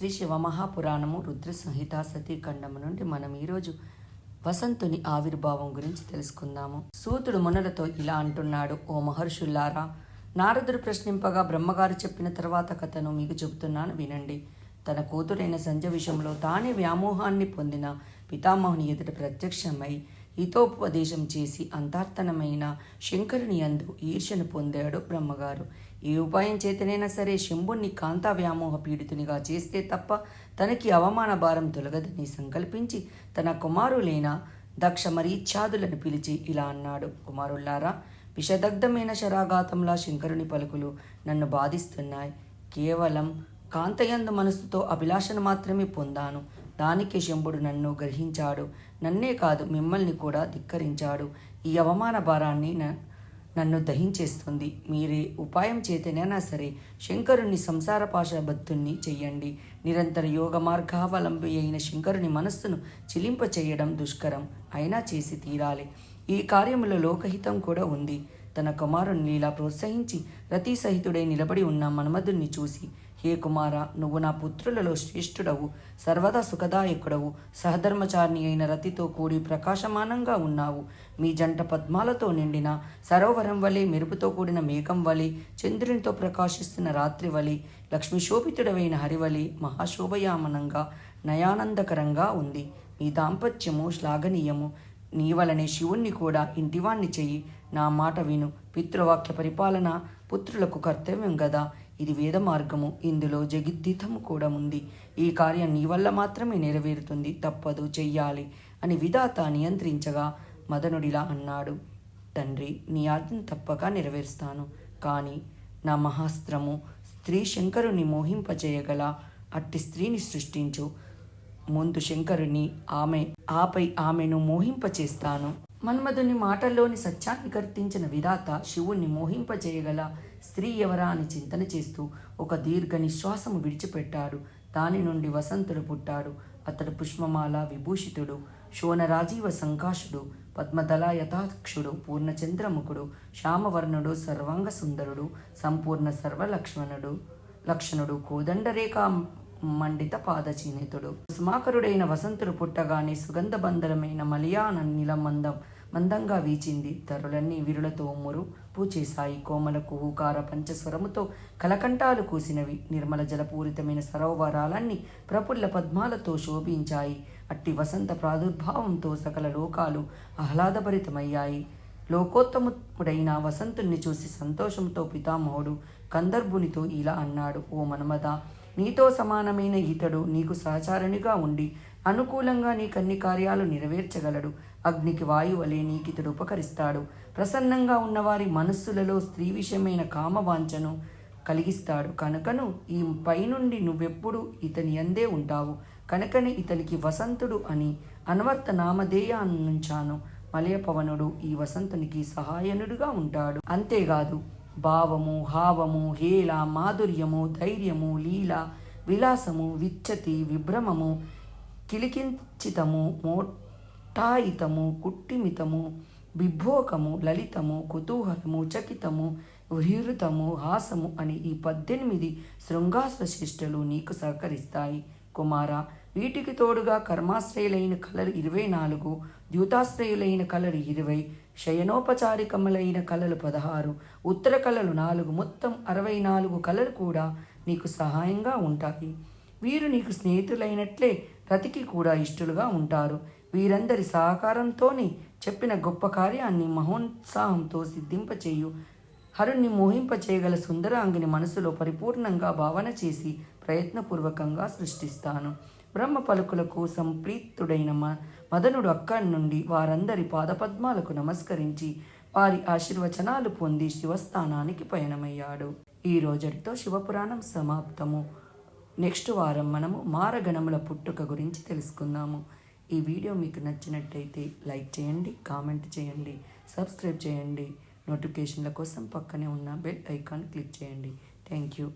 శ్రీ శివమహాపురాణము రుద్ర సంహిత సతీఖండము నుండి మనం ఈరోజు వసంతుని ఆవిర్భావం గురించి తెలుసుకుందాము. సూతుడు మునులతో ఇలా అంటున్నాడు ఓ మహర్షుల్లారా నారదుడు ప్రశ్నింపగా బ్రహ్మగారు చెప్పిన తర్వాత కథను మీకు చెబుతున్నాను వినండి. తన కూతురైన సంజ విషయంలో తానే వ్యామోహాన్ని పొందిన పితామహుని ఎదుట ప్రత్యక్షమై హితోపదేశం చేసి అంతార్థనమైన శంకరుని అందు ఈర్ష్యను పొందాడు బ్రహ్మగారు. ఈ ఉపాయం చేతనైనా సరే శంభుణ్ణి కాంతా వ్యామోహ పీడితునిగా చేస్తే తప్ప తనకి అవమాన భారం తొలగదని సంకల్పించి తన కుమారులైన దక్ష మరీచ్ఛాదులను పిలిచి ఇలా అన్నాడు. కుమారుల్లారా విషదగ్ధమైన శరాఘాతంలా శంకరుని పలుకులు నన్ను బాధిస్తున్నాయి. కేవలం కాంతయందు మనసుతో అభిలాషను మాత్రమే పొందాను. దానికి శంభుడు నన్ను గ్రహించాడు. నన్నే కాదు మిమ్మల్ని కూడా ధిక్కరించాడు. ఈ అవమాన భారాన్ని నన్ను దహించేస్తుంది. మీరే ఉపాయం చేతనైనా సరే శంకరుణ్ణి సంసార పాశబద్ధుణ్ణి చెయ్యండి. నిరంతర యోగ మార్గావలంబి అయిన శంకరుని మనస్సును చిలింప చేయడం దుష్కరం. అయినా చేసి తీరాలి. ఈ కార్యములో లోకహితం కూడా ఉంది. తన కుమారుణ్ణి ఇలా ప్రోత్సహించి రతి సహితుడై నిలబడి ఉన్న మన్మధుణ్ణి చూసి హే కుమార నువ్వు నా పుత్రులలో శ్రేష్ఠుడవు సర్వదా సుఖదాయకుడవు సహధర్మచారిణి అయిన రతితో కూడి ప్రకాశమానంగా ఉన్నావు. మీ జంట పద్మాలతో నిండిన సరోవరం వలె మెరుపుతో కూడిన మేఘం వలె చంద్రునితో ప్రకాశిస్తున్న రాత్రి వలె లక్ష్మీ శోభితుడవైన హరివలి మహాశోభయామనంగా నయానందకరంగా ఉంది. మీ దాంపత్యము శ్లాఘనీయము. నీ వలనే శివుణ్ణి కూడా ఇంటివాణ్ణి చెయ్యి. నా మాట విను. పితృవాక్య పరిపాలన పుత్రులకు కర్తవ్యం గదా. ఇది వేద మార్గము. ఇందులో జగిద్దితము కూడా ఉంది. ఈ కార్యం నీ వల్ల మాత్రమే నెరవేరుతుంది. తప్పదు చెయ్యాలి అని విధాత నియంత్రించగా మదనుడిలా అన్నాడు. తండ్రి నీ ఆజ్ఞను తప్పక నెరవేరుస్తాను. కానీ నా మహాస్త్రము స్త్రీ శంకరుని మోహింపచేయగల అట్టి స్త్రీని సృష్టించు. ముందు శంకరుని ఆమె ఆపై ఆమెను మోహింపచేస్తాను. మన్మధుని మాటల్లోని సత్యాన్ని కర్తించిన విధాత శివుణ్ణి మోహింపజేయగల స్త్రీ ఎవరా అని చింతన చేస్తూ ఒక దీర్ఘ నిశ్వాసము విడిచిపెట్టాడు. దాని నుండి వసంతుడు పుట్టాడు. అతడు పుష్పమాల విభూషితుడు శోనరాజీవ సంకాశుడు పద్మదళ యథాక్షుడు పూర్ణచంద్రముఖుడు శ్యామవర్ణుడు సర్వాంగ సుందరుడు సంపూర్ణ సర్వలక్ష్మణుడు లక్షణుడు కోదండరేఖ మండిత పాదచీనితుడు. సుమాకరుడైన వసంతుడు పుట్టగానే సుగంధబంధరమైన బంధరమైన నీలం మందం మందంగా వీచింది. తరులన్నీ విరులతో మురు పూచేశాయి. కోమలకు ఊకార పంచస్వరముతో కలకంఠాలు కూసినవి. నిర్మల జలపూరితమైన సరోవరాలన్నీ ప్రఫుల్ల పద్మాలతో శోభించాయి. అట్టి వసంత ప్రాదుర్భావంతో సకల లోకాలు ఆహ్లాదభరితమయ్యాయి. లోకోత్తముడైన వసంతుణ్ణి చూసి సంతోషంతో పితామహుడు కందర్భునితో ఇలా అన్నాడు. ఓ మన్మద నీతో సమానమైన ఇతడు నీకు సహచారునిగా ఉండి అనుకూలంగా నీకన్ని కార్యాలు నెరవేర్చగలడు. అగ్నికి వాయువలే నీకితడు ఉపకరిస్తాడు. ప్రసన్నంగా ఉన్నవారి మనస్సులలో స్త్రీ విషయమైన కామవాంఛను కలిగిస్తాడు. కనుకను ఈ పైనుండి నువ్వెప్పుడు ఇతని అందే ఉంటావు. కనుకనే ఇతనికి వసంతుడు అని అన్వర్త నామధేయాన్నుంచాను. మలయపవనుడు ఈ వసంతునికి సహాయనుడుగా ఉంటాడు. అంతేకాదు భావము హావము హేళ మాధుర్యము ధైర్యము లీల విలాసము విచ్చతి విభ్రమము కిలికించితము మోటాయితము కుట్టిమితము బిభోకము లలితము కుతూహలము చకితము విహృతము హాసము అని ఈ పద్దెనిమిది శృంగాస్వశిష్టలు నీకు సహకరిస్తాయి. కుమారా వీటికి తోడుగా కర్మాశ్రయులైన కళలు ఇరవై నాలుగు ద్యూతాశ్రయులైన కళలు ఇరవై శయనోపచారికములైన కళలు పదహారు ఉత్తర కళలు నాలుగు మొత్తం అరవై నాలుగు కళలు కూడా నీకు సహాయంగా ఉంటాయి. వీరు నీకు స్నేహితులైనట్లే రతికి కూడా ఇష్టలుగా ఉంటారు. వీరందరి సహకారంతోనే చెప్పిన గొప్ప కార్యాన్ని మహోత్సాహంతో సిద్ధింపచేయు. హరుణ్ణి మోహింపచేయగల సుందరాంగిని మనసులో పరిపూర్ణంగా భావన చేసి ప్రయత్నపూర్వకంగా సృష్టిస్తాను. బ్రహ్మ పలుకుల కోసం మ మదనుడు అక్కడి నుండి వారందరి పాదపద్మాలకు నమస్కరించి వారి ఆశీర్వచనాలు పొంది శివస్థానానికి పయనమయ్యాడు. ఈ రోజటితో శివపురాణం సమాప్తము. నెక్స్ట్ వారం మనము మారగణముల పుట్టుక గురించి తెలుసుకుందాము. ఈ వీడియో మీకు నచ్చినట్టయితే లైక్ చేయండి కామెంట్ చేయండి సబ్స్క్రైబ్ చేయండి. నోటిఫికేషన్ల కోసం పక్కనే ఉన్న బెల్ ఐకాన్ క్లిక్ చేయండి. Thank you.